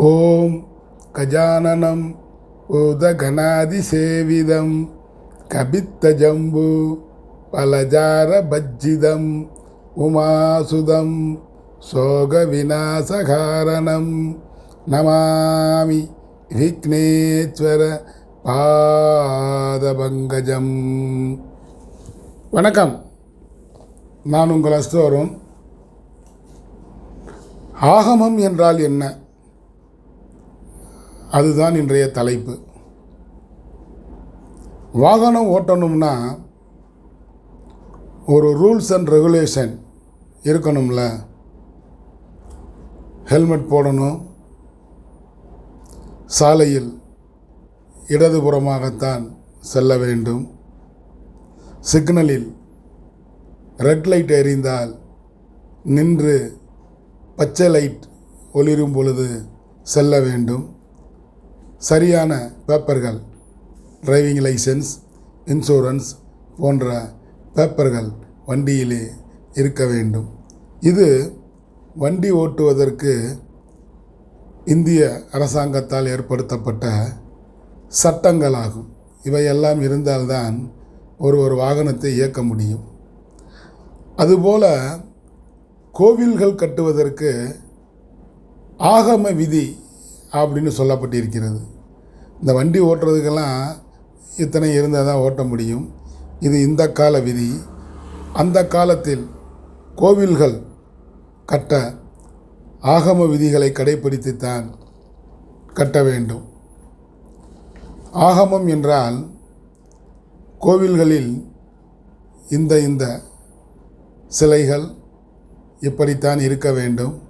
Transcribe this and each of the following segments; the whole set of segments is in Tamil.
ஓம் கஜானனம் உதகணாதிசேவிதம் கபித்தஜம்பு பலஜாரபஜ்ஜிதம் உமாசுதம் சோக சோகவிநாசகாரணம் நமாமி விக்னேஸ்வர பாதபங்கஜம். வணக்கம். நான் உங்கள் அஸ்தோரும். ஆகமம் என்றால் என்ன? அதுதான் இன்றைய தலைப்பு. வாகனம் ஓட்டணும்னா ஒரு ரூல்ஸ் அண்ட் ரெகுலேஷன் இருக்கணும்ல. ஹெல்மெட் போடணும். சாலையில் இடதுபுறமாகத்தான் செல்ல வேண்டும். சிக்னலில் ரெட் லைட் எரிந்தால் நின்று பச்சை லைட் ஒளிரும் பொழுது செல்ல வேண்டும். சரியான பேப்பர்கள் டிரைவிங் லைசன்ஸ் இன்சூரன்ஸ் போன்ற பேப்பர்கள் வண்டியிலே இருக்க வேண்டும். இது வண்டி ஓட்டுவதற்கு இந்திய அரசாங்கத்தால் ஏற்படுத்தப்பட்ட சட்டங்களாகும். இவையெல்லாம் இருந்தால்தான் ஒரு ஒரு வாகனத்தை இயக்க முடியும். அதுபோல கோவில்கள் கட்டுவதற்கு ஆகம விதி அப்படின்னு சொல்லப்பட்டிருக்கிறது. இந்த வண்டி ஓட்டுறதுக்கெல்லாம் இத்தனை இருந்தால் தான் ஓட்ட முடியும். இது இந்த கால விதி. அந்த காலத்தில் கோவில்கள் கட்ட ஆகம விதிகளை கடைப்பிடித்துத்தான் கட்ட வேண்டும். ஆகமம் என்றால் கோவில்களில் இந்த இந்த சிலைகள் இப்படித்தான் இருக்க வேண்டும்.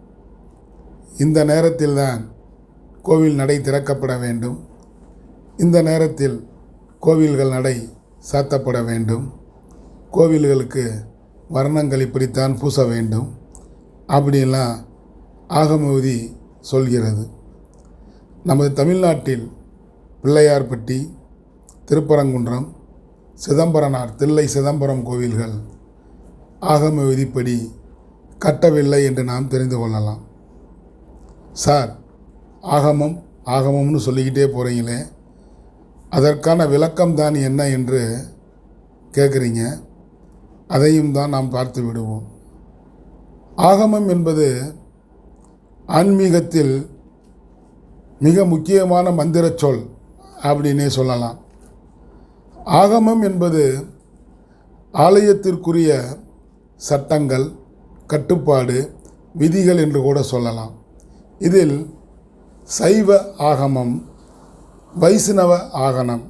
இந்த நேரத்தில்தான் கோவில் நடை திறக்கப்பட வேண்டும். இந்த நேரத்தில் கோவில்கள் நடை சாத்தப்பட வேண்டும். கோவில்களுக்கு வர்ணங்கள் இப்படித்தான் பூச வேண்டும். அப்படிலாம் ஆகமவிதி சொல்கிறது. நமது தமிழ்நாட்டில் பிள்ளையார்பட்டி திருப்பரங்குன்றம் சிதம்பரனார் தில்லை சிதம்பரம் கோவில்கள் ஆகம விதிப்படி கட்டவில்லை என்று நாம் தெரிந்து கொள்ளலாம். சார் ஆகமம் ஆகமம்னு சொல்லிக்கிட்டே போகிறீங்களே அதற்கான விளக்கம் தான் என்ன என்று கேட்குறீங்க அதையும் தான் நாம் பார்த்து விடுவோம். ஆகமம் என்பது ஆன்மீகத்தில் மிக முக்கியமான மந்திரச் சொல் அப்படின்னே சொல்லலாம். ஆகமம் என்பது ஆலயத்திற்குரிய சட்டங்கள் கட்டுப்பாடு விதிகள் என்று கூட சொல்லலாம். இதில் சைவ ஆகமம் வைஷ்ணவ ஆகனம்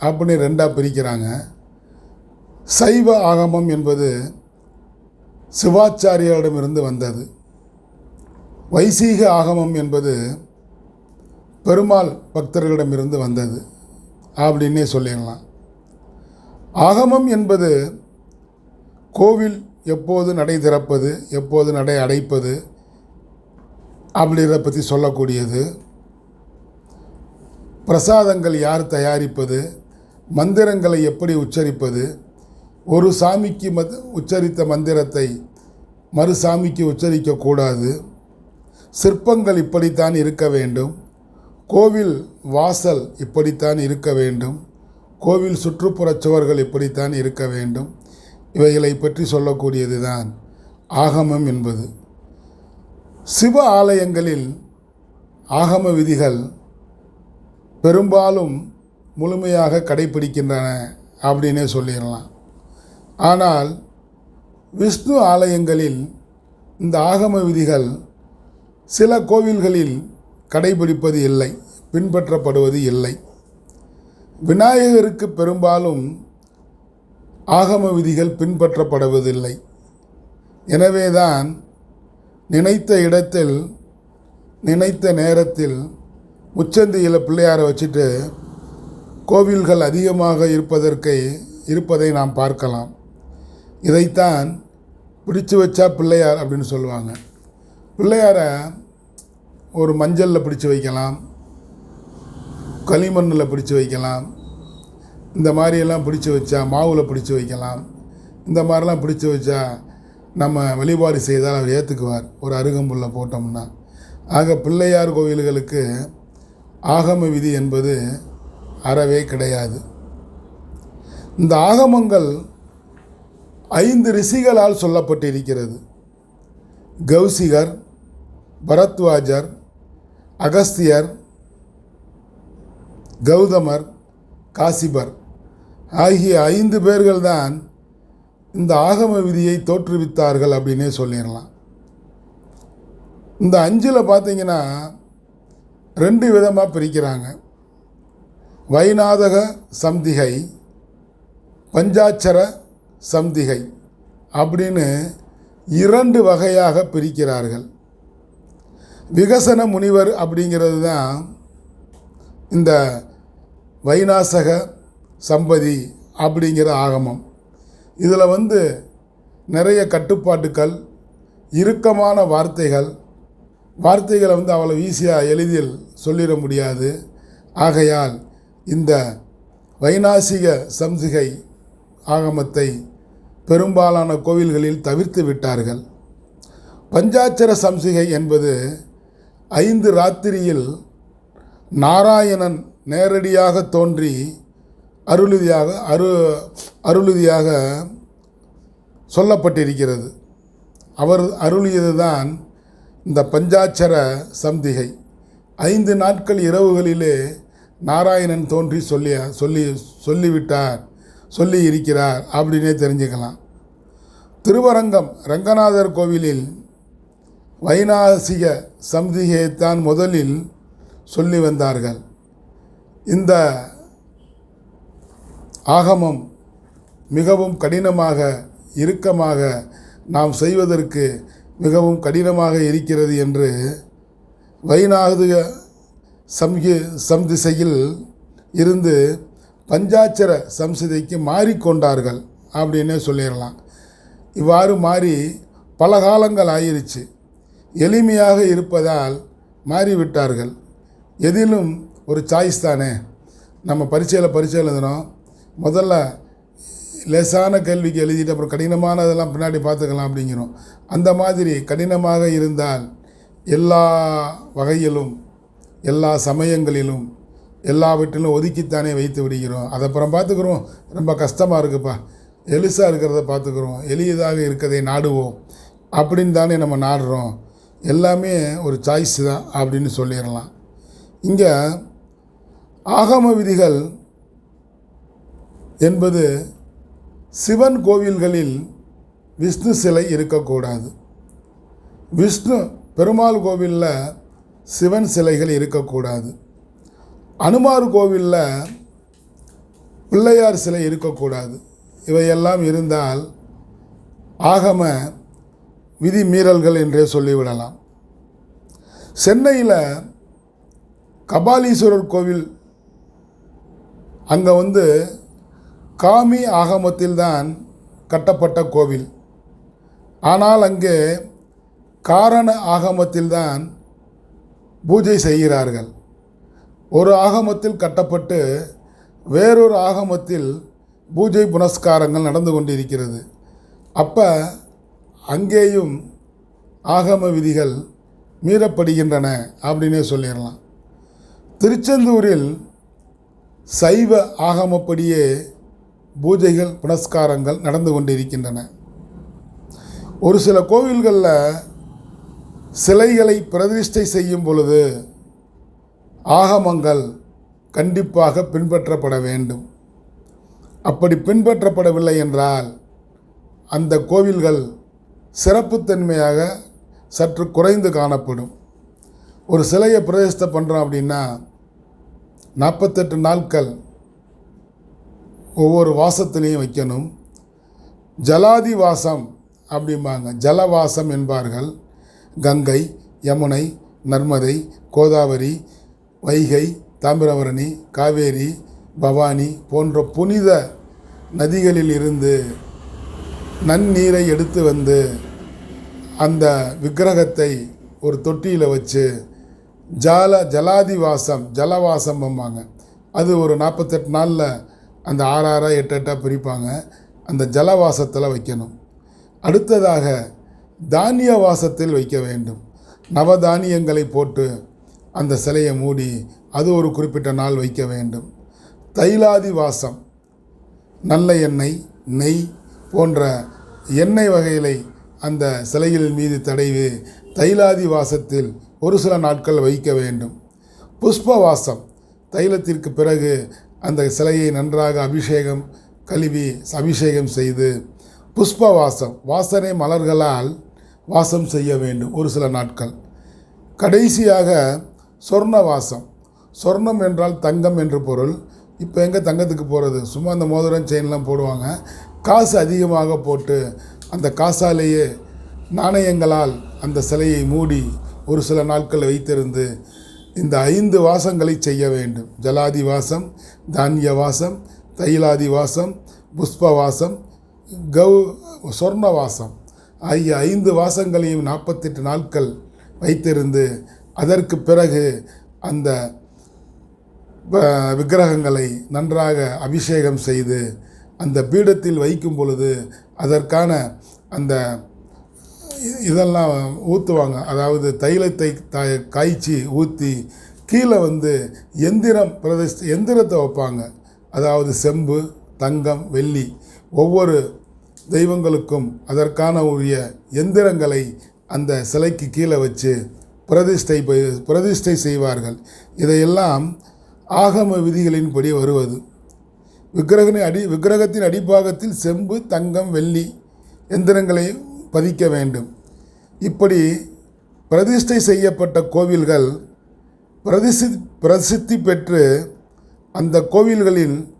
அப்படின்னு ரெண்டாக பிரிக்கிறாங்க. சைவ ஆகமம் என்பது சிவாச்சாரியரிடமிருந்து வந்தது. வைசீக ஆகமம் என்பது பெருமாள் பக்தர்களிடமிருந்து வந்தது அப்படின்னே சொல்லிடலாம். ஆகமம் என்பது கோவில் எப்போது நடை திறப்பது எப்போது நடை அடைப்பது அப்படின்றத பற்றி சொல்லக்கூடியது. பிரசாதங்கள் யார் தயாரிப்பது? மந்திரங்களை எப்படி உச்சரிப்பது? ஒரு சாமிக்கு மத் உச்சரித்த மந்திரத்தை மறு சாமிக்கு உச்சரிக்கக்கூடாது சிற்பங்கள் இப்படித்தான் இருக்க வேண்டும். கோவில் வாசல் இப்படித்தான் இருக்க வேண்டும். கோவில் சுற்றுப்புறச் சுவர்கள் இப்படித்தான் இருக்க வேண்டும். இவைகளை பற்றி சொல்லக்கூடியது தான் ஆகமம் என்பது. சிவ ஆலயங்களில் ஆகம விதிகள் பெரும்பாலும் முழுமையாக கடைபிடிக்கின்றன அப்படின்னே சொல்லிடலாம். ஆனால் விஷ்ணு ஆலயங்களில் இந்த ஆகம விதிகள் சில கோவில்களில் கடைபிடிப்பது இல்லை பின்பற்றப்படுவது இல்லை. விநாயகருக்கு பெரும்பாலும் ஆகம விதிகள் பின்பற்றப்படுவதில்லை. எனவேதான் நினைத்த இடத்தில் நினைத்த நேரத்தில் முச்சந்தியில் பிள்ளையாரை வச்சுட்டு கோவில்கள் அதிகமாக இருப்பதற்கு இருப்பதை நாம் பார்க்கலாம். இதைத்தான் பிடிச்சு வச்சா பிள்ளையார் அப்படின்னு சொல்லுவாங்க. பிள்ளையாரை ஒரு மஞ்சளில் பிடிச்சு வைக்கலாம். களிமண்ணில் பிடிச்சு வைக்கலாம். இந்த மாதிரியெல்லாம் பிடிச்சு வச்சா மாவில் பிடிச்சு வைக்கலாம். இந்த மாதிரிலாம் பிடிச்சு வச்சா நம்ம வழிபாடு செய்தால் அவர் ஏற்றுக்குவார் ஒரு அருகம்புல்ல போட்டோம்னா. ஆக பிள்ளையார் கோவில்களுக்கு ஆகம விதி என்பது அறவே கிடையாது. இந்த ஆகமங்கள் ஐந்து ரிஷிகளால் சொல்லப்பட்டிருக்கிறது. கௌசிகர் பரத்வாஜர் அகஸ்தியர் கௌதமர் காசிபர். ஆகிய ஐந்து பேர்கள்தான் இந்த ஆகம விதியை தோற்றுவித்தார்கள் அப்படின்னே சொல்லிடலாம். இந்த அஞ்சில் பார்த்தீங்கன்னா ரெண்டு விதமாக பிரிக்கிறாங்க. வைநாதக சம்திகை பஞ்சாட்சர சம்திகை அப்படின்னு இரண்டு வகையாக பிரிக்கிறார்கள். விகசன முனிவர் அப்படிங்கிறது தான் இந்த வைநாசக சம்பதி அப்படிங்கிற ஆகமம். இதில் வந்து நிறைய கட்டுப்பாட்டுக்கள் இறுக்கமான வார்த்தைகள். வார்த்தைகளை வந்து அவ்வளோ ஈஸியாக எளிதில் சொல்லிட முடியாது. ஆகையால் இந்த வைநாசிக சம்சிகை ஆகமத்தை பெரும்பாலான கோவில்களில் தவிர்த்து விட்டார்கள். பஞ்சாட்சர சம்சிகை என்பது ஐந்து ராத்திரியில் நாராயணன் நேரடியாக தோன்றி அருளுதியாக அரு அருளுதியாக சொல்லப்பட்டிருக்கிறது. அவர் அருளியது தான் இந்த பஞ்சாட்சர சந்திகை. ஐந்து நாட்கள் இரவுகளிலே நாராயணன் தோன்றி சொல்லி சொல்லி சொல்லிவிட்டார் சொல்லி இருக்கிறார் அப்படின்னே தெரிஞ்சுக்கலாம். திருவரங்கம் ரங்கநாதர் கோவிலில் வைநாசிக சம்திகையைத்தான் முதலில் சொல்லி வந்தார்கள். இந்த ஆகமம் மிகவும் கடினமாக இறுக்கமாக நாம் செய்வதற்கு மிகவும் கடினமாக இருக்கிறது என்று வைநாதிக சம்கி சம்திசையில் இருந்து பஞ்சாட்சர சம்சிதைக்கு மாறிக்கொண்டார்கள் அப்படின்னே சொல்லிடலாம். இவ்வாறு மாறி பல காலங்கள் ஆயிருச்சு. எளிமையாக இருப்பதால் மாறிவிட்டார்கள். எதிலும் ஒரு சாய்ஸ் தானே. நம்ம பரீட்சையில் பரீட்சை எழுதுனோம் முதல்ல லேசான கேள்விக்கு எழுதிட்டு அப்புறம் கடினமானதெல்லாம் பின்னாடி பார்த்துக்கலாம் அப்படிங்கிறோம். அந்த மாதிரி கடினமாக இருந்தால் எல்லா வகையிலும் எல்லா சமயங்களிலும் எல்லாவற்றிலும் ஒதுக்கித்தானே வைத்து விடுகிறோம். அதை அப்புறம் பார்த்துக்குறோம். ரொம்ப கஷ்டமாக இருக்குப்பா. எலிசாக இருக்கிறத பார்த்துக்குறோம். எளியதாக இருக்கிறதை நாடுவோம். அப்படின்னு தானே நம்ம நாடுறோம். எல்லாமே ஒரு சாய்ஸ் தான் அப்படின்னு சொல்லிடலாம். இங்கே ஆகம விதிகள் என்பது சிவன் கோவில்களில் விஷ்ணு சிலை இருக்கக்கூடாது. விஷ்ணு பெருமாள் கோவிலில் சிவன் சிலைகள் இருக்கக்கூடாது. அனுமார் கோவிலில் பிள்ளையார் சிலை இருக்கக்கூடாது. இவையெல்லாம் இருந்தால் ஆகம விதி மீறல்கள் என்றே சொல்லிவிடலாம். சென்னையில் கபாலீஸ்வரர் கோவில் அங்கே வந்து காமி ஆகமத்தில்தான் கட்டப்பட்ட கோவில். ஆனால் அங்கே காரண ஆகமத்தில்தான் பூஜை செய்கிறார்கள். ஒரு ஆகமத்தில் கட்டப்பட்டு வேறொரு ஆகமத்தில் பூஜை புனஸ்காரங்கள் நடந்து கொண்டிருக்கிறது. அப்போ அங்கேயும் ஆகம விதிகள் மீறப்படுகின்றன அப்படின்னே சொல்லிடலாம். திருச்செந்தூரில் சைவ ஆகமப்படியே பூஜைகள் புனஸ்காரங்கள் நடந்து கொண்டிருக்கின்றன. ஒரு சில கோவில்களில் சிலைகளை பிரதிஷ்டை செய்யும் பொழுது ஆகமங்கள் கண்டிப்பாக பின்பற்றப்பட வேண்டும். அப்படி பின்பற்றப்படவில்லை என்றால் அந்த கோவில்கள் சிறப்புத்தன்மையாக சற்று குறைந்து காணப்படும். ஒரு சிலையை பிரதிஷ்டை பண்ணுறோம் அப்படின்னா நாற்பத்தெட்டு நாட்கள் ஒவ்வொரு வாசத்துலேயும் வைக்கணும். ஜலாதி வாசம் அப்படிம்பாங்க. ஜலவாசம் என்பார்கள். கங்கை யமுனை நர்மதை கோதாவரி வைகை தாமிரபரணி காவேரி பவானி போன்ற புனித நதிகளில் இருந்து நன்னீரை எடுத்து வந்து அந்த விக்கிரகத்தை ஒரு தொட்டியில் வச்சு ஜால ஜலாதிவாசம் ஜலவாசம்பாங்க அது ஒரு நாற்பத்தெட்டு நாளில் அந்த ஆறாறாக எட்டு எட்டாக பிரிப்பாங்க. அந்த ஜலவாசத்தில் வைக்கணும். அடுத்ததாக தானிய வாசத்தில் வைக்க வேண்டும். நவதானியங்களை போட்டு அந்த சிலையை மூடி அது ஒரு குறிப்பிட்ட நாள் வைக்க வேண்டும். தைலாதி வாசம் நல்ல எண்ணெய் நெய் போன்ற எண்ணெய் வகைகளை அந்த சிலைகளின் மீது தடைவு தைலாதி வாசத்தில் ஒரு சில நாட்கள் வைக்க வேண்டும். புஷ்ப வாசம் தைலத்திற்கு பிறகு அந்த சிலையை நன்றாக அபிஷேகம் கழுவி அபிஷேகம் செய்து புஷ்ப வாசம் வாசனை மலர்களால் வாசம் செய்ய வேண்டும் ஒரு சில நாட்கள். கடைசியாக சொர்ண வாசம் சொர்ணம் என்றால் தங்கம் என்று பொருள். இப்போ எங்கே தங்கத்துக்கு போகிறது? சும்மா அந்த மோதிரம் செயின்லாம் போடுவாங்க. காசு அதிகமாக போட்டு அந்த காசாலேயே நாணயங்களால் அந்த சிலையை மூடி ஒரு சில நாட்கள் வைத்திருந்து இந்த ஐந்து வாசங்களை செய்ய வேண்டும். ஜலாதி வாசம் தானிய வாசம் தைலாதி வாசம் புஷ்ப வாசம் கௌ சொர்ண வாசம் ஆகிய ஐந்து வாசங்களையும் நாற்பத்தெட்டு நாட்கள் வைத்திருந்து அதற்கு பிறகு அந்த விக்கிரகங்களை நன்றாக அபிஷேகம் செய்து அந்த பீடத்தில் வைக்கும் பொழுது அதற்கான அந்த இதெல்லாம் ஊற்றுவாங்க அதாவது தைலத்தை த காய்ச்சி ஊற்றி கீழே வந்து எந்திரம் பிரதிஷ்ட எந்திரத்தை வைப்பாங்க. அதாவது செம்பு தங்கம் வெள்ளி ஒவ்வொரு தெய்வங்களுக்கும் அதற்கான உரிய எந்திரங்களை அந்த சிலைக்கு கீழே வச்சு பிரதிஷ்டை பிரதிஷ்டை செய்வார்கள். இதையெல்லாம் ஆகம விதிகளின்படி வருவது. விக்கிரகனின் அடி விக்கிரகத்தின் அடிப்பாகத்தில் செம்பு தங்கம் வெள்ளி எந்திரங்களை பதிக்க வேண்டும். இப்படி பிரதிஷ்டை செய்யப்பட்ட கோவில்கள் பிரதிசி பிரசித்தி பெற்று அந்த கோவில்களில்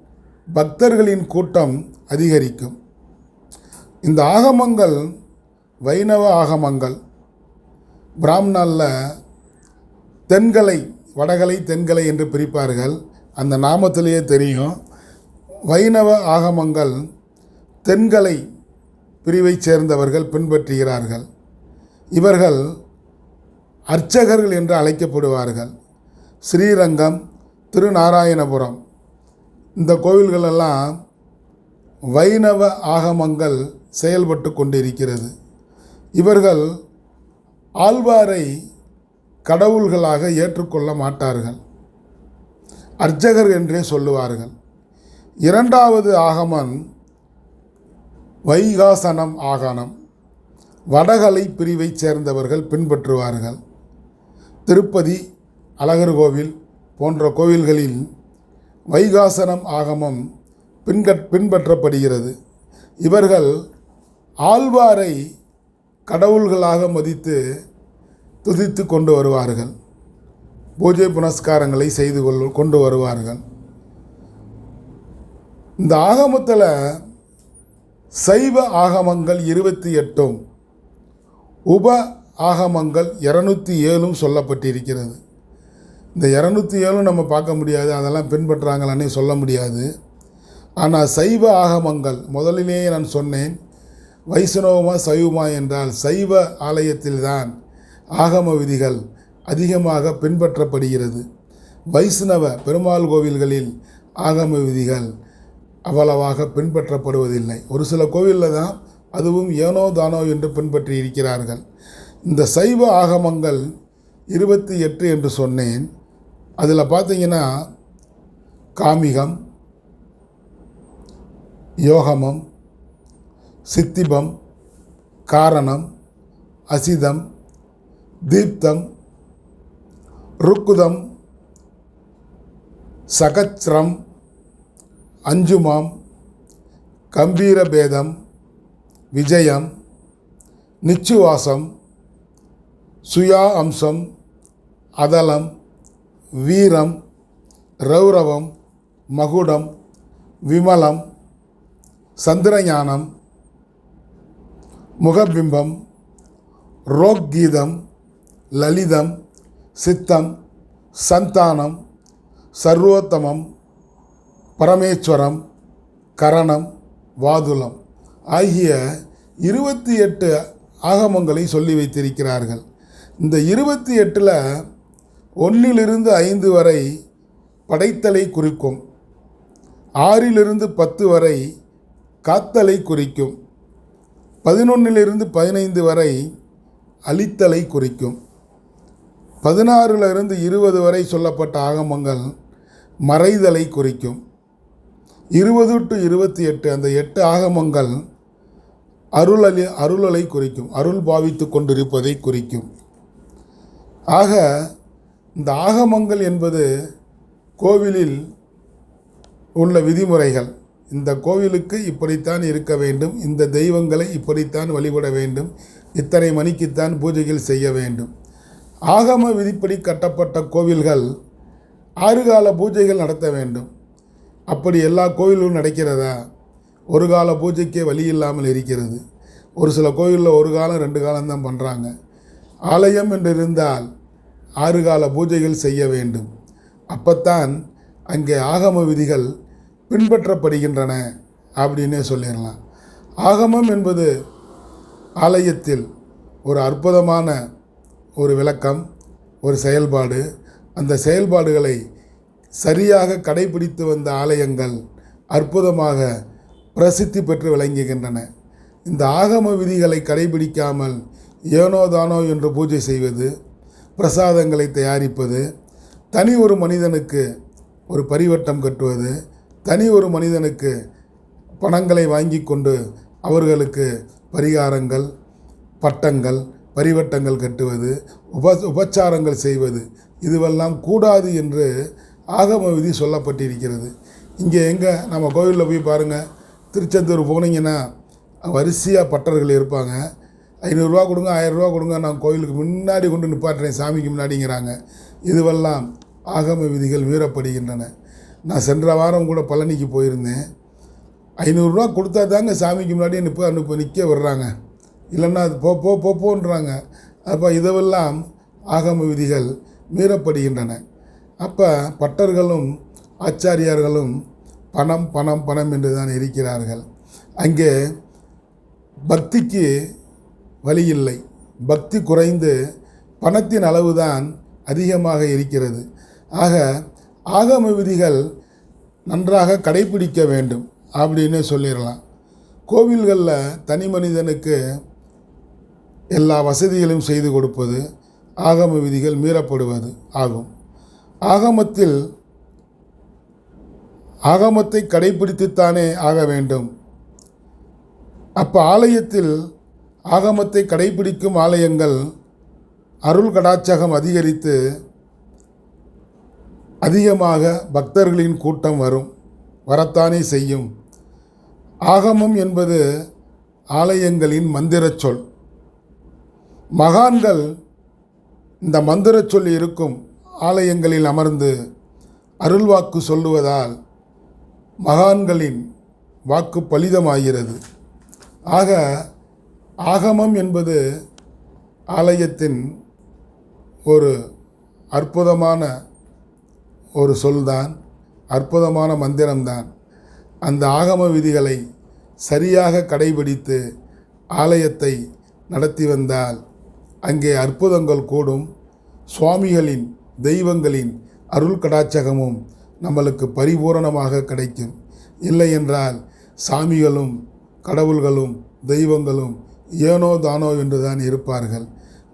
பக்தர்களின் கூட்டம் அதிகரிக்கும். இந்த ஆகமங்கள் வைணவ ஆகமங்கள். பிராமணாலில் தென்கலை வடகலை தென்கலை என்று பிரிப்பார்கள். அந்த நாமத்திலேயே தெரியும். வைணவ ஆகமங்கள் தென்கலை பிரிவைச் சேர்ந்தவர்கள் பின்பற்றுகிறார்கள். இவர்கள் அர்ச்சகர்கள் என்று அழைக்கப்படுவார்கள். ஸ்ரீரங்கம் திருநாராயணபுரம் இந்த கோவில்களெல்லாம் வைணவ ஆகமங்கள் செயல்பட்டு கொண்டிருக்கிறது. இவர்கள் ஆழ்வாரை கடவுள்களாக ஏற்றுக்கொள்ள மாட்டார்கள். அர்ச்சகர் என்றே சொல்லுவார்கள். இரண்டாவது ஆகமன் வைகாசனம் ஆகனம் வடகலை பிரிவைச் சேர்ந்தவர்கள் பின்பற்றுவார்கள். திருப்பதி அழகர் கோவில் போன்ற கோவில்களில் வைகாசனம் ஆகமம் பின்கட் பின்பற்றப்படுகிறது. இவர்கள் ஆழ்வாரை கடவுள்களாக மதித்து துதித்து கொண்டு வருவார்கள். பூஜை புனஸ்காரங்களை செய்து கொள் கொண்டு வருவார்கள். இந்த ஆகமத்தில் சைவ ஆகமங்கள் இருபத்தி எட்டும் உப ஆகமங்கள் இரநூத்தி ஏழும் சொல்லப்பட்டிருக்கிறது. இந்த இரநூத்தி ஏழும் நம்ம பார்க்க முடியாது அதெல்லாம் பின்பற்றாங்களான்னு சொல்ல முடியாது. ஆனால் சைவ ஆகமங்கள் முதலிலேயே நான் சொன்னேன் வைஷ்ணவமா சைவமா என்றால் சைவ ஆலயத்தில்தான் ஆகம விதிகள் அதிகமாக பின்பற்றப்படுகிறது. வைஷ்ணவ பெருமாள் கோவில்களில் ஆகம விதிகள் அவ்வளவாக பின்பற்றப்படுவதில்லை. ஒரு சில கோவிலில் தான் அதுவும் ஏனோ தானோ என்று பின்பற்றி இருக்கிறார்கள். இந்த சைவ ஆகமங்கள் இருபத்தி எட்டு என்று சொன்னேன். அதில் பார்த்தீங்கன்னா காமிகம் யோகமம் சித்திபம் காரணம் அசிதம் தீப்தம் ருக்குதம் சகச்ரம் அஞ்சுமாம் கம்பீரபேதம் விஜயம் நிச்சுவாசம் சுயா அம்சம் அதலம் வீரம் ரௌரவம் மகுடம் விமலம் சந்திரஞானம் முகபிம்பம் ரோக்கீதம் லலிதம் சித்தம் சந்தானம் சர்வோத்தமம் பரமேஸ்வரம் கரணம் வாதுலம் ஆகிய இருபத்தி எட்டு ஆகமங்களை சொல்லி வைத்திருக்கிறார்கள். இந்த இருபத்தி எட்டில் ஒன்றிலிருந்து ஐந்து வரை படைத்தலை குறிக்கும். ஆறிலிருந்து பத்து வரை காத்தலை குறிக்கும். பதினொன்னிலிருந்து பதினைந்து வரை அழித்தலை குறிக்கும். பதினாறுலிருந்து இருபது வரை சொல்லப்பட்ட ஆகமங்கள் மறைதலை குறிக்கும். இருபது டு இருபத்தி எட்டு அந்த எட்டு ஆகமங்கள் அருளலி அருளலை குறிக்கும் அருள் பாவித்து கொண்டிருப்பதை குறிக்கும். ஆக இந்த ஆகமங்கள் என்பது கோவிலில் உள்ள விதிமுறைகள். இந்த கோவிலுக்கு இப்படித்தான் இருக்க வேண்டும் இந்த தெய்வங்களை இப்படித்தான் வழிபட வேண்டும் இத்தனை மணிக்குத்தான் பூஜைகள் செய்ய வேண்டும். ஆகம விதிப்படி கட்டப்பட்ட கோவில்கள் ஆறு கால பூஜைகள் நடத்த வேண்டும். அப்படி எல்லா கோயிலும் நடக்கிறதா? ஒரு கால பூஜைக்கே வழி இல்லாமல் இருக்கிறது. ஒரு சில கோயிலில் ஒரு காலம் ரெண்டு காலம் தான் பண்ணுறாங்க ஆலயம் என்று இருந்தால் ஆறு கால பூஜைகள் செய்ய வேண்டும். அப்பத்தான் அங்கே ஆகம விதிகள் பின்பற்றப்படுகின்றன அப்படின்னே சொல்லிடலாம். ஆகமம் என்பது ஆலயத்தில் ஒரு அற்புதமான ஒரு விளக்கம் ஒரு செயல்பாடு. அந்த செயல்பாடுகளை சரியாக கடைபிடித்து வந்த ஆலயங்கள் அற்புதமாக பிரசித்தி பெற்று விளங்குகின்றன. இந்த ஆகம விதிகளை கடைபிடிக்காமல் ஏனோ தானோ என்று பூஜை செய்வது பிரசாதங்களை தயாரிப்பது தனி ஒரு மனிதனுக்கு ஒரு பரிவட்டம் கட்டுவது தனி ஒரு மனிதனுக்கு பணங்களை வாங்கி கொண்டு அவர்களுக்கு பரிகாரங்கள் பட்டங்கள் பரிவட்டங்கள் கட்டுவது உப உபச்சாரங்கள் செய்வது இதுவெல்லாம் கூடாது என்று ஆகம விதி சொல்லப்பட்டிருக்கிறது. இங்கே எங்கே? நம்ம கோவிலில் போய் பாருங்கள் திருச்செந்தூர் போனீங்கன்னா வரிசையாக பட்டர்கள் இருப்பாங்க. ஐநூறுரூவா கொடுங்க ஆயிரரூவா கொடுங்க நான் கோயிலுக்கு முன்னாடி கொண்டு நிப்பாட்டுறேன் சாமிக்கு முன்னாடிங்கிறாங்க. இதுவெல்லாம் ஆகம விதிகள் மீறப்படுகின்றன. நான் சென்ற வாரம் கூட பழனிக்கு போயிருந்தேன். ஐநூறுரூவா கொடுத்தா தாங்க சாமிக்கு முன்னாடி நிற்ப அனுப்ப நிற்க விடுறாங்க. இல்லைன்னா அது போ போ போ போன்றாங்க. அப்போ இதுவெல்லாம் ஆகம விதிகள் மீறப்படுகின்றன. அப்போ பட்டர்களும் ஆச்சாரியார்களும் பணம் பணம் பணம் என்று தான் இருக்கிறார்கள். அங்கே பக்திக்கு வழி இல்லை பக்தி குறைந்து பணத்தின் அளவு தான் அதிகமாக இருக்கிறது. ஆக ஆகம விதிகள் நன்றாக கடைபிடிக்க வேண்டும் அப்படின்னு சொல்லிடலாம். கோவில்களில் தனி மனிதனுக்கு எல்லா வசதிகளையும் செய்து கொடுப்பது ஆகம விதிகள் மீறப்படுவது ஆகும். ஆகமத்தில் ஆகமத்தை கடைபிடித்துத்தானே ஆக வேண்டும். அப்போ ஆலயத்தில் ஆகமத்தை கடைபிடிக்கும் ஆலயங்கள் அருள் கடாச்சகம் அதிகரித்து அதிகமாக பக்தர்களின் கூட்டம் வரும் வரத்தானே செய்யும். ஆகமம் என்பது ஆலயங்களின் மந்திரச் சொல். மகான்கள் இந்த மந்திரச் சொல் இருக்கும். ஆலயங்களில் அமர்ந்து அருள்வாக்கு சொல்லுவதால் மகான்களின் வாக்கு பலிதமாகிறது. ஆக ஆகமம் என்பது ஆலயத்தின் ஒரு அற்புதமான ஒரு சொல்தான் அற்புதமான மந்திரம்தான். அந்த ஆகம விதிகளை சரியாக கடைபிடித்து ஆலயத்தை நடத்தி வந்தால் அங்கே அற்புதங்கள் கூடும். சுவாமிகளின் தெய்வங்களின் அருள் கடாச்சகமும் நம்மளுக்கு பரிபூரணமாக கிடைக்கும். இல்லை என்றால் சாமிகளும் கடவுள்களும் தெய்வங்களும் ஏனோ தானோ என்று தான் இருப்பார்கள்.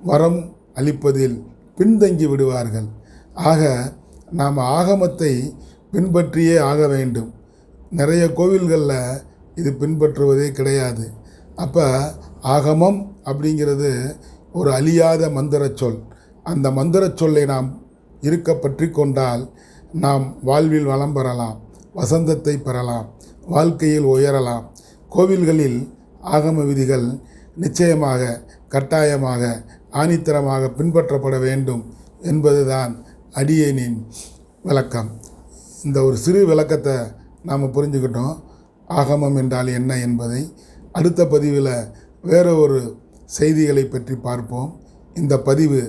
வரம் அளிப்பதில் பின்தங்கி விடுவார்கள். ஆக நாம் ஆகமத்தை பின்பற்றியே ஆக வேண்டும். நிறைய கோவில்களில் இது பின்பற்றுவதே கிடையாது. அப்போ ஆகமம் அப்படிங்கிறது ஒரு அழியாத மந்திரச் சொல். அந்த மந்திரச் சொல்லை நாம் இருக்க பற்றி கொண்டால் நாம் வாழ்வில் வளம் பெறலாம் வசந்தத்தை பெறலாம் வாழ்க்கையில் உயரலாம். கோவில்களில் ஆகம விதிகள் நிச்சயமாக கட்டாயமாக ஆணித்தரமாக பின்பற்றப்பட வேண்டும் என்பதுதான் அடியேனின் விளக்கம். இந்த ஒரு சிறு விளக்கத்தை நாம் புரிஞ்சுக்கிட்டோம். ஆகமம் என்றால் என்ன என்பதை அடுத்த பதிவில் வேறு ஒரு செய்திகளை பற்றி பார்ப்போம். இந்த பதிவு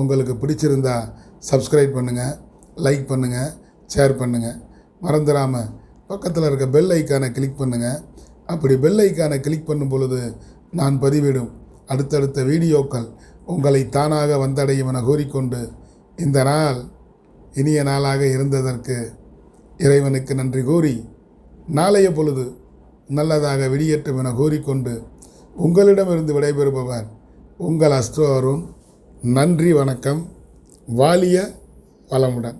உங்களுக்கு பிடிச்சிருந்தால் சப்ஸ்கிரைப் பண்ணுங்கள் லைக் பண்ணுங்கள் ஷேர் பண்ணுங்கள் மறந்துடாமல் பக்கத்தில் இருக்க பெல் ஐக்கானை கிளிக் பண்ணுங்கள் அப்படி பெல் ஐக்கானை கிளிக் பண்ணும் பொழுது நான் பதிவிடும் அடுத்தடுத்த வீடியோக்கள் உங்களை தானாக வந்தடையும் என கூறிக்கொண்டு இந்த நாள் இனிய நாளாக இருந்ததற்கு இறைவனுக்கு நன்றி கூறி நாளைய பொழுது நல்லதாக விடியட்டும் என கூறிக்கொண்டு உங்களிடமிருந்து விடைபெறுபவர் உங்கள் அஸ்ட்ரோ அருண். நன்றி வணக்கம். வாலிய வளமுடன்.